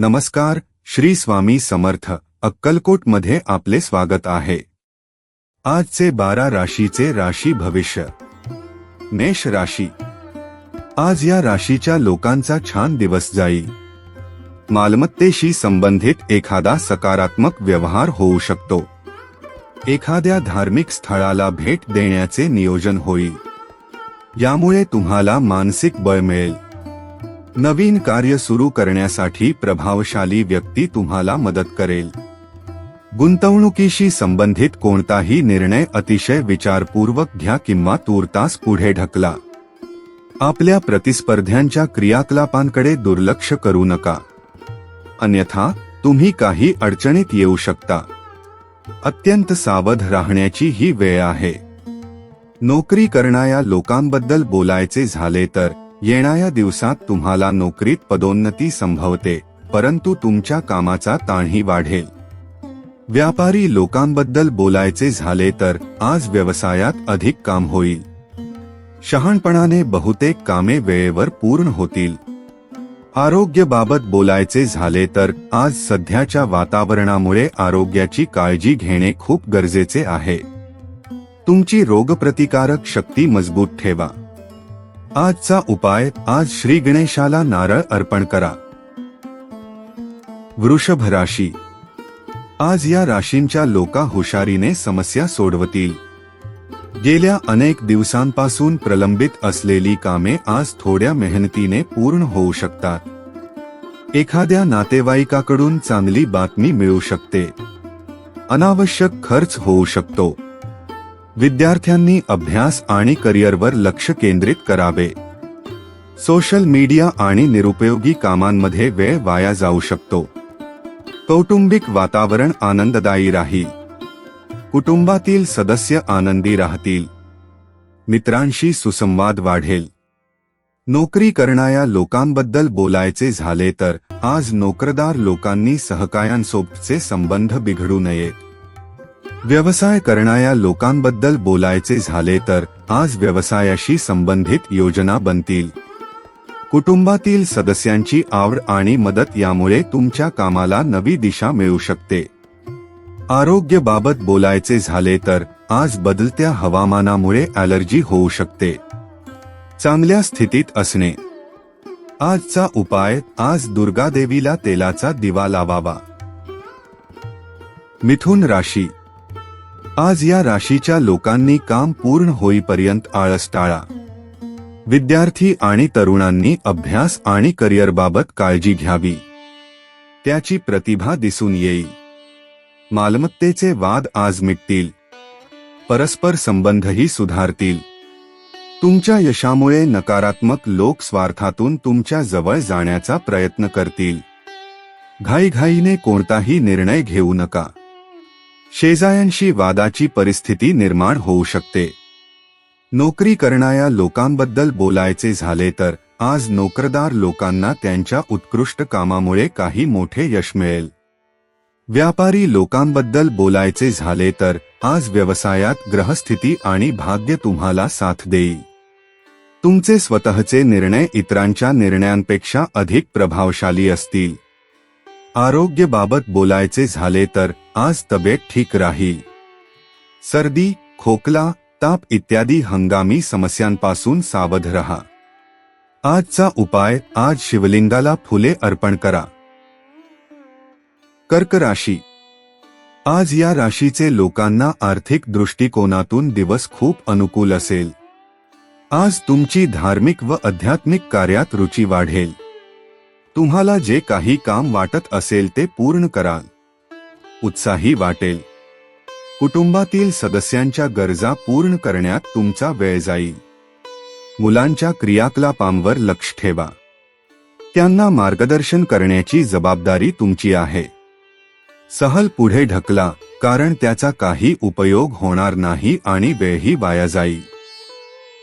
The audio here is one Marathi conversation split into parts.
नमस्कार श्री स्वामी समर्थ अक्कलकोटमध्ये आपले स्वागत आहे. आजचे बारा राशीचे राशी भविष्य. मेष राशी. आज या राशीच्या लोकांचा छान दिवस जाईल. मालमत्तेशी संबंधित एखादा सकारात्मक व्यवहार होऊ शकतो. एखाद्या धार्मिक स्थळाला भेट देण्याचे नियोजन होईल. यामुळे तुम्हाला मानसिक बळ मिळेल. नवीन कार्य सुरू करण्यासाठी प्रभावशाली व्यक्ती तुम्हाला मदत करेल. गुंतवणुकीशी संबंधित कोणताही निर्णय अतिशय विचारपूर्वक घ्या किंवा तूर्तास पुढे ढकला. आपल्या प्रतिस्पर्ध्यांच्या क्रियाकलापांकडे दुर्लक्ष करू नका. अन्यथा तुम्ही काही अडचणीत येऊ शकता. अत्यंत सावध राहण्याची ही वेळ आहे. नोकरी करणाऱ्या लोकांबद्दल बोलायचे झाले तर येणाऱ्या दिवसात तुम्हाला नोकरीत पदोन्नती संभवते परंतु तुमच्या कामाचा ताणही वाढेल. व्यापारी लोकांबद्दल बोलायचे झाले तर आज व्यवसायात अधिक काम होईल. शहाणपणाने बहुतेक कामे वेळेवर पूर्ण होतील. आरोग्याबाबत बोलायचे झाले तर आज सध्याच्या वातावरणामुळे आरोग्याची काळजी घेणे खूप गरजेचे आहे. तुमची रोगप्रतिकारक शक्ती मजबूत ठेवा. आजचा उपाय आज श्री गणेशाला नारळ अर्पण करा. वृषभ राशी. आज या राशींच्या लोका हुशारीने समस्या सोडवतील. गेल्या अनेक दिवसांपासून प्रलंबित असलेली कामे आज थोड्या मेहनतीने पूर्ण होऊ शकतात. एखाद्या नातेवाईकाकडून चांगली बातमी मिळू शकते. अनावश्यक खर्च होऊ शकतो. विद्यार्थ्यांनी अभ्यास आणि करिअरवर लक्ष केंद्रित करावे. सोशल मीडिया आणि निरुपयोगी कामांमध्ये वेळ वाया जाऊ शकतो. कौटुंबिक वातावरण आनंददायी राहील कुटुंबातील सदस्य आनंदी राहतील. मित्रांशी सुसंवाद वाढेल. नोकरी करणाऱ्या लोकांबद्दल बोलायचे झाले तर आज नोकरदार लोकांनी सहकायांसोबतचे संबंध बिघडू नयेत. व्यवसाय करणाऱ्या लोकांबद्दल बोलायचे झाले तर आज व्यवसायाशी संबंधित योजना बनतील. कुटुंबातील सदस्यांची आवड आणि मदत यामुळे तुमच्या कामाला नवी दिशा मिळू शकते. आरोग्यबाबत बोलायचे झाले तर आज बदलत्या हवामानामुळे ॲलर्जी होऊ शकते. चांगल्या स्थितीत असणे. आजचा उपाय आज दुर्गादेवीला तेलाचा दिवा लावावा. मिथुन राशी. आज या राशीच्या लोकांनी काम पूर्ण होईपर्यंत आळस टाळा. विद्यार्थी आणि तरुणांनी अभ्यास आणि करिअरबाबत काळजी घ्यावी. त्याची प्रतिभा दिसून येईल मालमत्तेचे वाद आज मिटतील. परस्पर संबंधही सुधारतील. तुमच्या यशामुळे नकारात्मक लोक स्वार्थातून तुमच्या जवळ जाण्याचा प्रयत्न करतील. घाईघाईने कोणताही निर्णय घेऊ नका. शेजायांशी वादाची परिस्थिती निर्माण होऊ शकते. नोकरी करणाऱ्या लोकांबद्दल बोलायचे झाले तर आज नोकरदार लोकांना त्यांच्या उत्कृष्ट कामामुळे काही मोठे यश मिळेल. व्यापारी लोकांबद्दल बोलायचे झाले तर आज व्यवसायात ग्रहस्थिती आणि भाग्य तुम्हाला साथ देईल. तुमचे स्वतःचे निर्णय इतरांच्या निर्णयांपेक्षा अधिक प्रभावशाली असतील. आरोग्याबाबत बोलायचे झाले तर आज तब्येत ठीक राहील. सर्दी खोकला ताप इत्यादी हंगामी समस्यांपासून सावध रहा. आजचा उपाय आज शिवलिंगाला फुले अर्पण करा. कर्क राशी. आज या राशीचे लोकांना आर्थिक दृष्टिकोनातून दिवस खूप अनुकूल असेल. आज तुमची धार्मिक व आध्यात्मिक कार्यात रुची वाढेल. तुम्हाला जे काही काम वाटत असेल ते पूर्ण कराल. उत्साही वाटेल. कुटुंबातील सदस्यांच्या गरजा पूर्ण करण्यात तुमचा वेळ जाईल. मुलांच्या क्रियाकलापांवर लक्ष ठेवा. त्यांना मार्गदर्शन करण्याची जबाबदारी तुमची आहे. सहल पुढे ढकला कारण त्याचा काही उपयोग होणार नाही आणि वेळही वाया जाईल.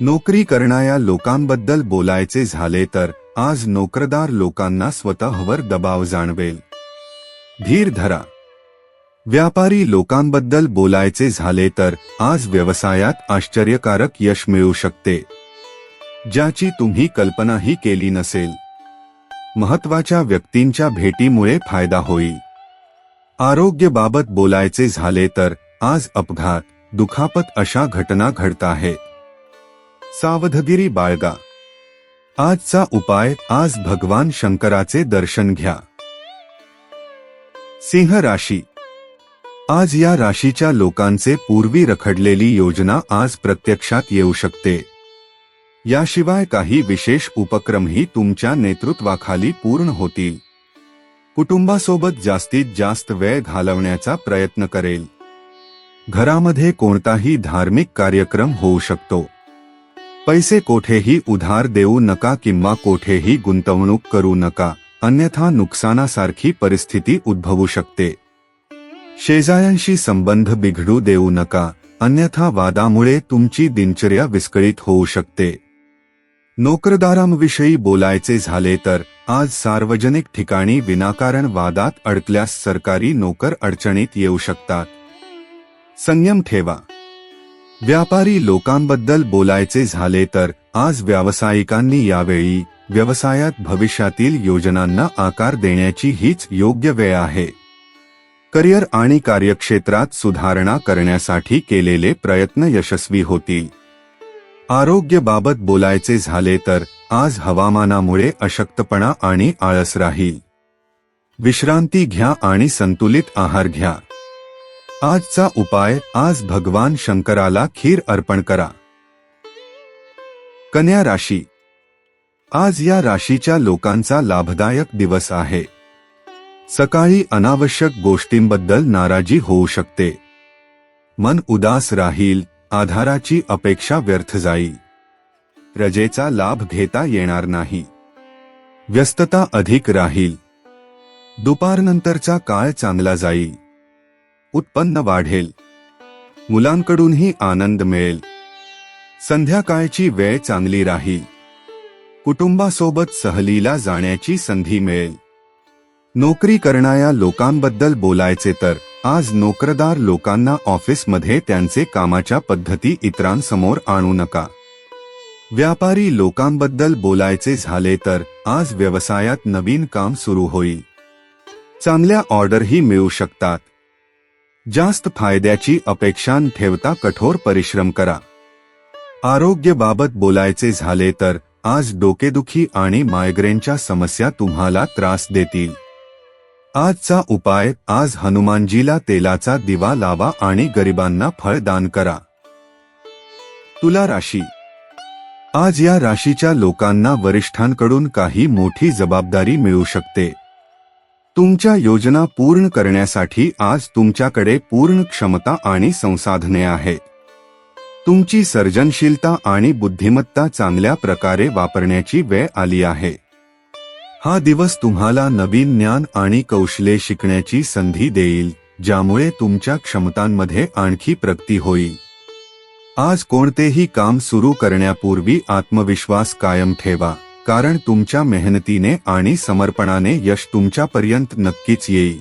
नोकरी करणाऱ्या लोकांबद्दल बोलायचे झाले तर आज नोकरदार लोकांना स्वतःवर दबाव जाणवेल. धीर धरा. व्यापारी लोकांबद्दल बोलायचे झाले तर आज व्यवसायात आश्चर्यकारक यश मिळू शकते. ज्याची तुम्ही कल्पनाही केली नसेल. महत्त्वाच्या व्यक्तींच्या भेटीमुळे फायदा होईल. आरोग्यबाबत बोलायचे झाले तर आज अपघात दुखापत अशा घटना घडत आहेत. सावधगिरी बाळगा. आजचा उपाय आज भगवान शंकराचे दर्शन घ्या. सिंह राशी. आज या राशीच्या लोकांचे पूर्वी रखडलेली योजना आज प्रत्यक्षात येऊ शकते. याशिवाय काही विशेष उपक्रमही तुमच्या नेतृत्वाखाली पूर्ण होतील. कुटुंबासोबत जास्तीत जास्त वेळ घालवण्याचा प्रयत्न करेल. घरामध्ये कोणताही धार्मिक कार्यक्रम होऊ शकतो. पैसे कोठेही उधार देऊ नका किंवा कोठेही गुंतवणूक करू नका अन्यथा नुकसानासारखी परिस्थिती उद्भवू शकते. शेजाऱ्यांशी संबंध बिघडू देऊ नका अन्यथा वादामुळे तुमची दिनचर्या विस्कळीत होऊ शकते. नोकरदारांविषयी बोलायचे झाले तर आज सार्वजनिक ठिकाणी विनाकारण वादात अडकल्यास सरकारी नोकर अडचणीत येऊ शकतात. संयम ठेवा. व्यापारी लोकांबद्दल बोलायचे झाले तर आज व्यावसायिकांनी यावेळी व्यवसायात भविष्यातील योजनांना आकार देण्याची हीच योग्य वेळ आहे. करिअर आणि कार्यक्षेत्रात सुधारणा करण्यासाठी केलेले प्रयत्न यशस्वी होतील. आरोग्यबाबत बोलायचे झाले तर आज हवामानामुळे अशक्तपणा आणि आळस राहील. विश्रांती घ्या आणि संतुलित आहार घ्या. आजचा उपाय आज भगवान शंकराला खीर अर्पण करा. कन्या राशी. आज या राशीच्या लोकांचा लाभदायक दिवस आहे. सकाळी अनावश्यक गोष्टींबद्दल नाराजी होऊ शकते. मन उदास राहील आधाराची अपेक्षा व्यर्थ जाईल. रजेचा लाभ घेता येणार नाही. व्यस्तता अधिक राहील. दुपारनंतरचा काळ चांगला जाईल. उत्पन्न वाढेल. मुलांकडूनही आनंद मिळेल. संध्याकाळची वेळ चांगली राहील. कुटुंबासोबत सहलीला जाण्याची संधी मिळेल. नोकरी करणाऱ्या लोकांबद्दल बोलायचे तर आज नोकरदार लोकांना ऑफिसमध्ये त्यांचे कामाच्या पद्धती इतरांसमोर आणू नका. व्यापारी लोकांबद्दल बोलायचे झाले तर आज व्यवसायात नवीन काम सुरू होईल. चांगल्या ऑर्डरही मिळू शकतात. जास्त फायद्याची अपेक्षा ठेवता कठोर परिश्रम करा. आरोग्यबाबत बोलायचे झाले तर आज डोकेदुखी आणि मायग्रेनच्या समस्या तुम्हाला त्रास देतील. आजचा उपाय आज हनुमानजीला तेलाचा दिवा लावा आणि गरिबांना फळ दान करा. तुला राशी. आज या राशीच्या लोकांना वरिष्ठांकडून काही मोठी जबाबदारी मिळू शकते. तुमच्या योजना पूर्ण करण्यासाठी आज तुमच्याकडे पूर्ण क्षमता आणि संसाधने आहेत. तुमची सर्जनशीलता आणि बुद्धिमत्ता चांगल्या प्रकारे वापरण्याची वेळ आली आहे. हा दिवस तुम्हाला नवीन ज्ञान आणि कौशल्ये शिकण्याची संधी देईल ज्यामुळे तुमच्या क्षमतांमध्ये आणखी प्रगती होईल. आज कोणतेही काम सुरू करण्यापूर्वी आत्मविश्वास कायम ठेवा कारण तुमच्या मेहनतीने आणि समर्पणाने यश तुमच्यापर्यंत नक्कीच येईल.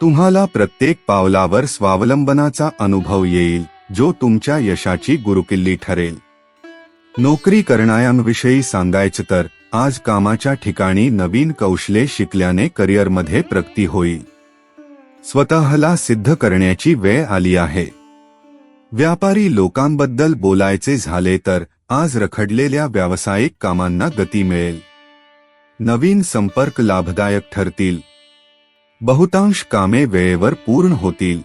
तुम्हाला प्रत्येक पावलावर स्वावलंबनाचा अनुभव येईल जो तुमच्या यशाची गुरुकिल्ली ठरेल. नोकरी करणाऱ्यांविषयी सांगायचं तर आज कामाच्या ठिकाणी नवीन कौशल्ये शिकल्याने करिअरमध्ये प्रगती होईल स्वतःला सिद्ध करण्याची वेळ आली आहे. व्यापारी लोकांबद्दल बोलायचे झाले तर आज रखडलेल्या व्यावसायिक कामांना गती मिळेल. नवीन संपर्क लाभदायक ठरतील. बहुतांश कामे वेळेवर पूर्ण होतील.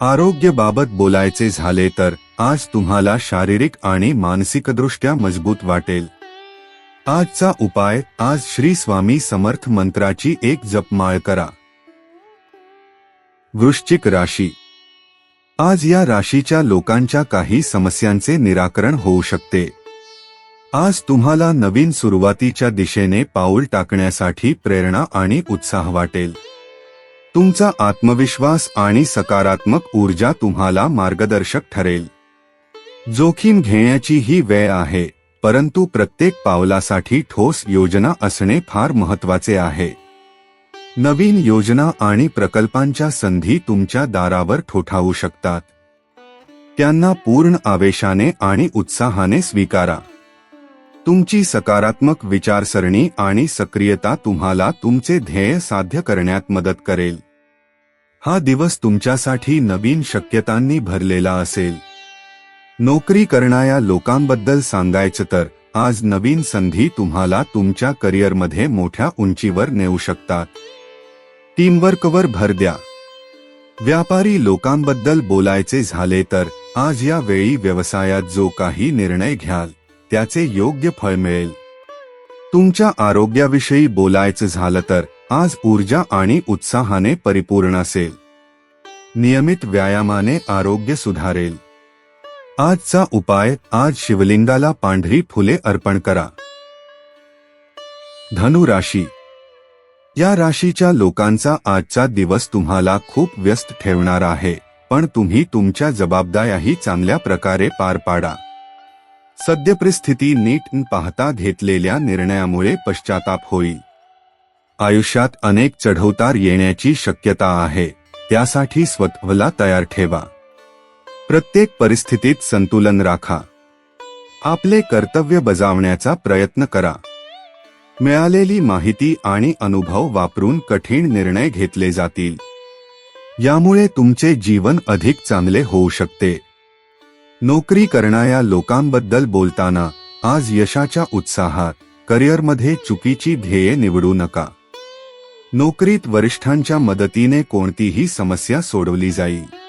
आरोग्यबाबत बोलायचे झाले तर आज तुम्हाला शारीरिक आणि मानसिकदृष्ट्या मजबूत वाटेल. आजचा उपाय आज श्री स्वामी समर्थ मंत्राची एक जपमाळ करा. वृश्चिक राशी. आज या राशीच्या लोकांच्या काही समस्यांचे निराकरण होऊ शकते. आज तुम्हाला नवीन सुरुवातीच्या दिशेने पाऊल टाकण्यासाठी प्रेरणा आणि उत्साह वाटेल. तुमचा आत्मविश्वास आणि सकारात्मक ऊर्जा तुम्हाला मार्गदर्शक ठरेल. जोखीम घेण्याची ही वेळ आहे. परंतु प्रत्येक पावलासाठी ठोस योजना असणे फार महत्त्वाचे आहे. नवीन योजना आणि प्रकल्पांच्या संधी तुमच्या दारावर ठोठावू शकतात. त्यांना पूर्ण आवेशाने आणि उत्साहाने स्वीकारा. तुमची सकारात्मक विचारसरणी आणि सक्रियता तुम्हाला तुमचे ध्येय साध्य करण्यात मदत करेल. हा दिवस तुमच्यासाठी नवीन शक्यतांनी भरलेला असेल. नोकरी करणाऱ्या लोकांबद्दल सांगायचं तर आज नवीन संधी तुम्हाला तुमच्या करिअरमध्ये मोठ्या उंचीवर नेऊ शकतात. टीमवर्कवर भर द्या. व्यापारी लोकांबद्दल बोलायचे झाले तर आज या वेळी व्यवसायात जो काही निर्णय घ्याल त्याचे योग्य फळ मिळेल. तुमच्या आरोग्याविषयी बोलायचं झालं तर आज ऊर्जा आणि उत्साहाने परिपूर्ण असेल. नियमित व्यायामाने आरोग्य सुधारेल. आजचा उपाय आज शिवलिंगाला पांढरी फुले अर्पण करा. धनु राशी. या राशीच्या लोकांचा आजचा दिवस तुम्हाला खूप व्यस्त ठेवणार आहे पण तुम्ही तुमच्या जबाबदाऱ्याही चांगल्या प्रकारे पार पाडा. सद्य परिस्थिती नीट पाहता घेतलेल्या निर्णयामुळे पश्चाताप होईल. आयुष्यात अनेक चढवतार येण्याची शक्यता आहे त्यासाठी स्वतःला तयार ठेवा. प्रत्येक परिस्थितीत संतुलन राखा. आपले कर्तव्य बजावण्याचा प्रयत्न करा. मिळालेली माहिती आणि अनुभव वापरून कठीण निर्णय घेतले जातील. यामुळे तुमचे जीवन अधिक चांगले होऊ शकते. नोकरी करणाऱ्या लोकांबद्दल बोलताना आज यशाच्या उत्साहात करिअरमध्ये चुकीची ध्येये निवडू नका. नोकरीत वरिष्ठांच्या मदतीने कोणतीही समस्या सोडवली जाईल.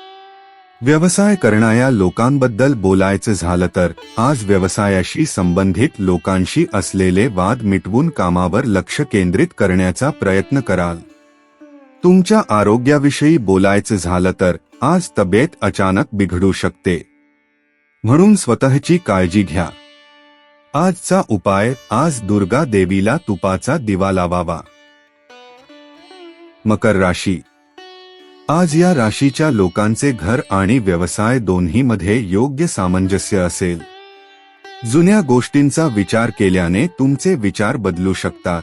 व्यवसाय करणाऱ्या लोकांबद्दल बोलायचं झालं तर आज व्यवसायाशी संबंधित लोकांशी असलेले वाद मिटवून कामावर लक्ष केंद्रित करण्याचा प्रयत्न कराल. तुमच्या आरोग्याविषयी बोलायचं झालं तर आज तब्येत अचानक बिघडू शकते. म्हणून स्वतःची काळजी घ्या. आजचा उपाय आज दुर्गा देवीला तुपाचा दिवा लावावा. मकर राशी आज या राशीच्या लोकांचे घर आणि व्यवसाय दोन्हीमध्ये योग्य सामंजस्य असेल. जुन्या गोष्टींचा विचार केल्याने तुमचे विचार बदलू शकतात.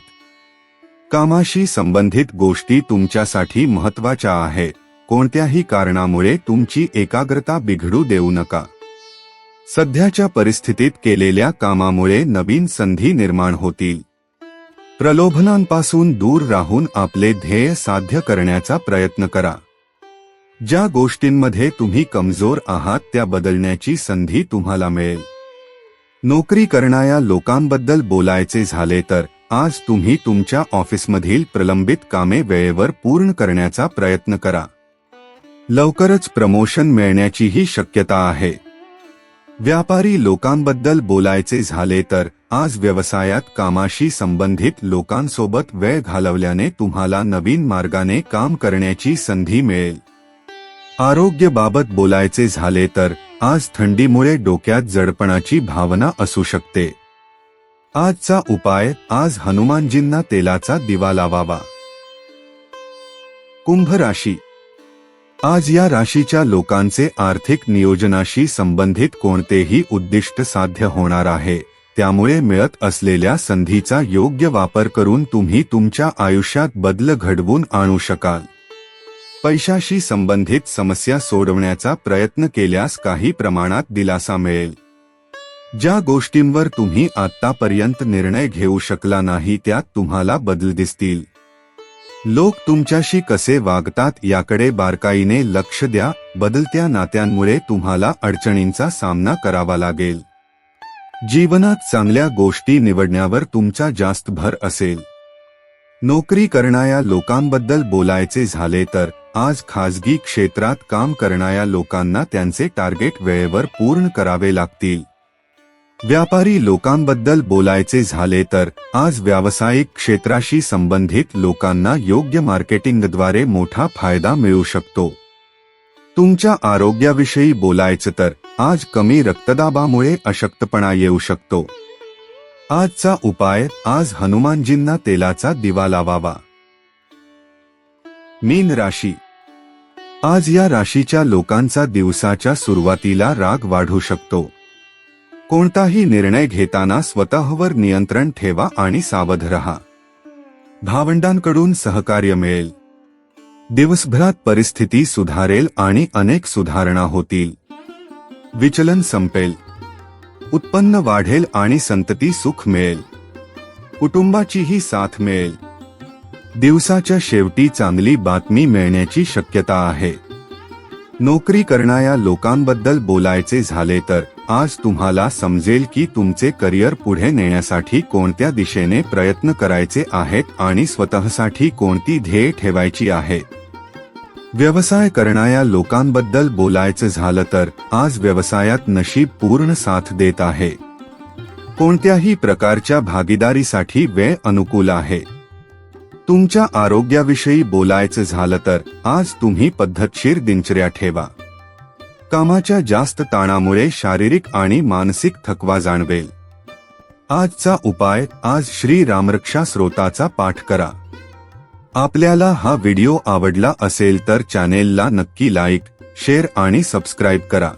कामाशी संबंधित गोष्टी तुमच्यासाठी महत्त्वाच्या आहेत. कोणत्याही कारणामुळे तुमची एकाग्रता बिघडू देऊ नका. सध्याच्या परिस्थितीत केलेल्या कामामुळे नवीन संधी निर्माण होतील. प्रलोभनांपासून दूर राहून आपले ध्येय साध्य करण्याचा प्रयत्न करा. ज्या गोष्टींमध्ये तुम्ही कमजोर आहात त्या बदलण्याची संधी तुम्हाला मिळेल. नोकरी करणाऱ्या लोकांबद्दल बोलायचे झाले तर आज तुम्ही तुमच्या ऑफिसमधील प्रलंबित कामे वेळेवर पूर्ण करण्याचा प्रयत्न करा. लवकरच प्रमोशन मिळण्याचीही शक्यता आहे. व्यापारी लोकांबद्दल बोलायचे झाले तर आज व्यवसायात कामाशी संबंधित लोकांसोबत वेळ घालवल्याने तुम्हाला नवीन मार्गाने काम करण्याची संधी मिळेल. आरोग्यबाबत बोलायचे झाले तर आज थंडीमुळे डोक्यात जडपणाची भावना असू शकते. आजचा उपाय आज हनुमानजींना तेलाचा दिवा लावावा. कुंभ राशी. आज या राशीच्या लोकांचे आर्थिक नियोजनाशी संबंधित कोणतेही उद्दिष्ट साध्य होणार आहे त्यामुळे मिळत असलेल्या संधीचा योग्य वापर करून तुम्ही तुमच्या आयुष्यात बदल घडवून आणू शकाल. पैशाशी संबंधित समस्या सोडवण्याचा प्रयत्न केल्यास काही प्रमाणात दिलासा मिळेल. ज्या गोष्टींवर तुम्ही आतापर्यंत निर्णय घेऊ शकला नाही त्यात तुम्हाला बदल दिसतील. लोक तुमच्याशी कसे वागतात याकडे बारकाईने लक्ष द्या बदलत्या नात्यांमुळे तुम्हाला अडचणींचा सामना करावा लागेल. जीवनात चांगल्या गोष्टी निवडण्यावर तुमचा जास्त भर असेल. नोकरी करणाऱ्या लोकांबद्दल बोलायचे झाले तर आज खाजगी क्षेत्रात काम करणाऱ्या लोकांना त्यांचे टार्गेट वेळेवर पूर्ण करावे लागतील. व्यापारी लोकांबद्दल बोलायचे झाले तर आज व्यावसायिक क्षेत्राशी संबंधित लोकांना योग्य मार्केटिंगद्वारे मोठा फायदा मिळू शकतो. तुमच्या आरोग्याविषयी बोलायचं तर आज कमी रक्तदाबामुळे अशक्तपणा येऊ शकतो. आजचा उपाय आज हनुमानजींना तेलाचा दिवा लावावा. मीन राशी आज या राशीच्या लोकांचा दिवसाच्या सुरुवातीला राग वाढू शकतो. कोणताही निर्णय घेताना स्वतःवर नियंत्रण ठेवा आणि सावध रहा. भावंडांकडून सहकार्य मिळेल. दिवसभरात परिस्थिती सुधारेल आणि अनेक सुधारणा होतील. विचलन संपेल. उत्पन्न वाढेल आणि संतती सुख मिळेल. कुटुंबाचीही साथ मिळेल. दिवसाच्या शेवटी चांगली बातमी मिळण्याची शक्यता आहे. नोकरी करणाऱ्या लोकांबद्दल बोलायचे झाले तर आज तुम्हाला समजेल की तुमचे करिअर पुढे नेण्यासाठी कोणत्या दिशेने प्रयत्न करायचे आहेत आणि स्वतःसाठी कोणती ध्येय ठेवायची आहेत व्यवसाय करणाऱ्या लोकांबद्दल बोलायचं झालं तर आज व्यवसायात नशीब पूर्ण साथ देत आहे. कोणत्याही प्रकारच्या भागीदारीसाठी वेळ अनुकूल आहे. तुमच्या आरोग्याविषयी बोलायचं झालं तर आज तुम्ही पद्धतशीर दिनचर्या ठेवा. कामाच्या जास्त ताणामुळे शारीरिक आणि मानसिक थकवा जाणवेल. आजचा उपाय आज श्री रामरक्षा स्रोताचा पाठ करा. आपल्याला हा व्हिडिओ आवडला असेल तर चॅनेलला नक्की लाईक शेअर आणि सबस्क्राईब करा.